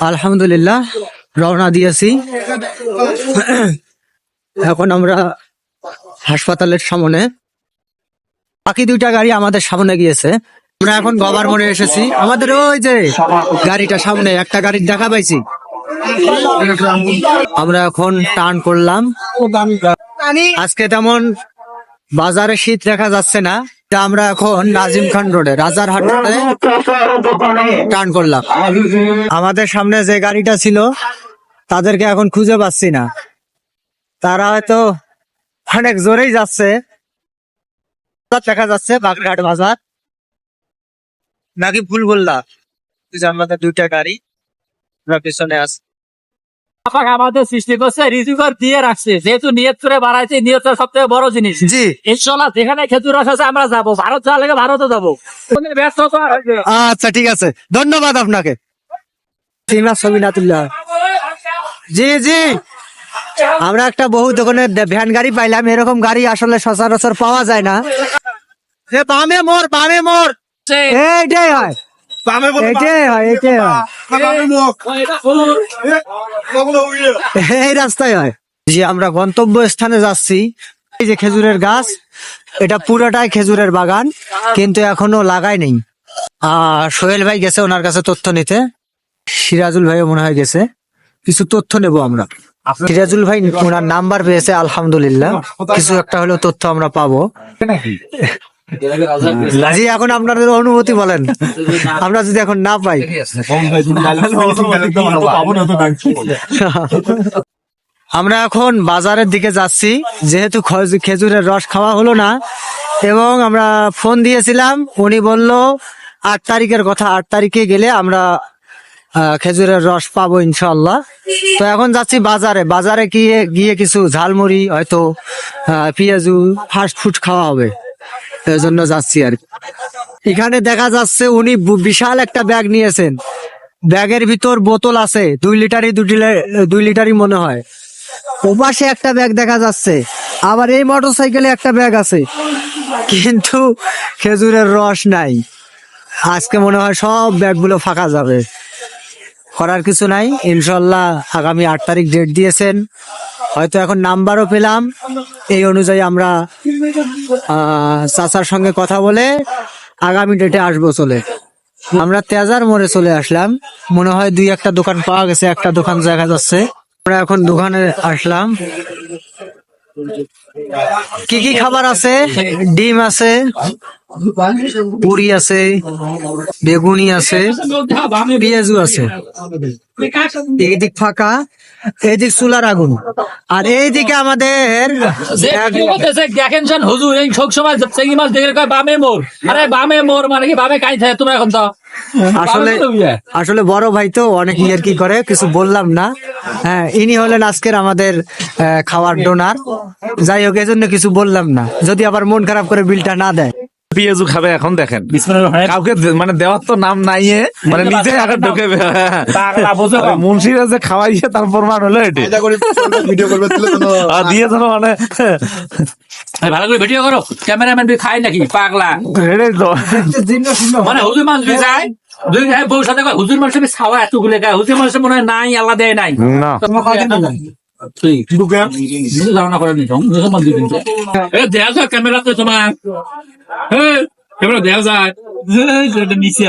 আলহামদুলিল্লাহ রওনা দিয়েছি। এখন আমরা হাসপাতালের সামনে। বাকি দুইটা গাড়ি আমাদের সামনে গিয়েছে। আমরা এখন গভর্নমেন্টে এসেছি। আমাদের ওই যে গাড়িটা সামনে একটা গাড়ির দেখা পাইছি। আমরা এখন টার্ন করলাম। আজকে তেমন বাজারে শীত দেখা যাচ্ছে না। তা আমরা এখন নাজিম খান রোডে রাজারহাট রোডে টার্ন করলাম। আমাদের সামনে যে গাড়িটা ছিল, তাদেরকে এখন খুঁজে পাচ্ছি না। তারা হয়তো অনেক জোরেই যাচ্ছে। দেখা যাচ্ছে বাগেরহাট বাজার। নাকি ভুল বললাম আমাদের দুইটা গাড়ি পিছনে আছে। আপাক আমাদের সৃষ্টি করছে রিজিকার দিয়ে রাখছে। যেহেতু নিয়ত করে বাড়াইছে নিয়ত সব থেকে বড় জিনিস। জি। ইনশাল্লাহ যেখানে খেজুর রস আছে আমরা যাব। ভারত যাওয়া লাগে ভারতও যাব। ব্যস্ত। আচ্ছা ঠিক আছে। ধন্যবাদ আপনাকে। জি জি। আমরা একটা বহু দোকানের ভ্যান গাড়ি পাইলাম। এরকম গাড়ি আসলে সচরাচর পাওয়া যায় না। বামে মোর বামে মোর। এইটাই হয় এইটাই হয় এইটাই হয়। এটা ফুল। এই রাস্তায় হয়। জি আমরা গন্তব্য স্থানে যাচ্ছি এই যে খেজুরের গাছ এটা পুরোটাই খেজুরের বাগান কিন্তু এখনও লাগাই নেই। আর সোহেল ভাই গেছে ওনার কাছে তথ্য নিতে। সিরাজুল ভাইও মনে হয় গেছে। কিছু তথ্য নেব আমরা। সিরাজুল ভাই ওনার নাম্বার পেয়েছে আলহামদুলিল্লাহ। কিছু একটা হলেও তথ্য আমরা পাবো। জি এখন আপনাদের অনুভূতি বলেন। আমরা যদি এখন না পাই। আমরা এখন বাজারের দিকে যাচ্ছি। যেহেতু খেজুরের রস খাওয়া হলো না, এবং আমরা ফোন দিয়েছিলাম। উনি বলল, আট তারিখের কথা, আট তারিখে গেলে আমরা খেজুরের রস পাবো ইনশাল্লাহ তো এখন যাচ্ছি বাজারে। বাজারে গিয়ে গিয়ে কিছু ঝালমুড়ি, হয়তো পেঁয়াজু ফাস্ট ফুড খাওয়া হবে। জন্য যাচ্ছি আর। এখানে দেখা যাচ্ছে উনি বিশাল একটা ব্যাগ নিয়েছেন। ব্যাগের ভিতর বোতল আছে, দুই লিটারই লিটার- দুই লিটারই মনে হয়। ওপাশে একটা ব্যাগ দেখা যাচ্ছে, আবার এই মোটর সাইকেলে একটা ব্যাগ আছে। কিন্তু খেজুরের রস নাই। আজকে মনে হয় সব ব্যাগগুলো ফাঁকা যাবে। করার কিছু নাই। ইনশাল্লাহ আগামী আট তারিখ ডেট দিয়েছেন। হয়তো এখন নাম্বারও পেলাম। এই অনুযায়ী আমরা চাচার সঙ্গে কথা বলে আগামী ডেটে আসব চলে। আমরা তেজার মোড়ে চলে আসলাম। মনে হয় দুই একটা দোকান পাওয়া গেছে, একটা দোকান দেখা যাচ্ছে। আমরা এখন দোকানে আসলাম। কি কি খাবার আছে? ডিম আছে। পুরি আছে বেগুনি আছে পেঁয়াজু আছে। এইদিক ফাঁকা এইদিক চুলার আগুন। আর এইদিকে আমাদের দেখেন যেন হুজুর এই সব সময় চেঙ্গি মাছ দেখে কয় বামে মোর। আরে বামে মোর মানে কি বামে কাই থাকে তোমরা এখন তো আসলে। আসলে বড় ভাই তো অনেক ইয়ার কি করে কিছু বললাম না। হ্যাঁ ইনি হলেন আজকের আমাদের খাওয়ার ডোনার যাই হোক এজন্য কিছু বললাম না। যদি আবার মন খারাপ করে বিলটা না দেয়। পেঁয়াজু খাবে এখন দেখেন। কাউকে মানে দেওয়ার তো নাম নাই মানে নিজে আগে ঢুকে পাগলা বোঝো। মুন্সিরা যে খাওয়াইছে তার প্রমাণ হলো এটি। ভিডিও করবে তো আর দিয়েছে না মানে। ভালো করে ভিডিও করো। ক্যামেরাম্যান খায় নাকি? পাগলা। মানে হুজুর মানুষ যায়। দুই গায়ে বউ সাথে হুজুর মানুষের খাওয়া এতগুলো হুজুর মানুষের মনে হয় নাই আল্লাহ দেয় নাই। না। ধারণা করে নিত হুজুর মানুষ দিন এ দেয়া যায় ক্যামেরাতে তোমার হ্যাঁ ক্যামেরা দেখা যায় নিচে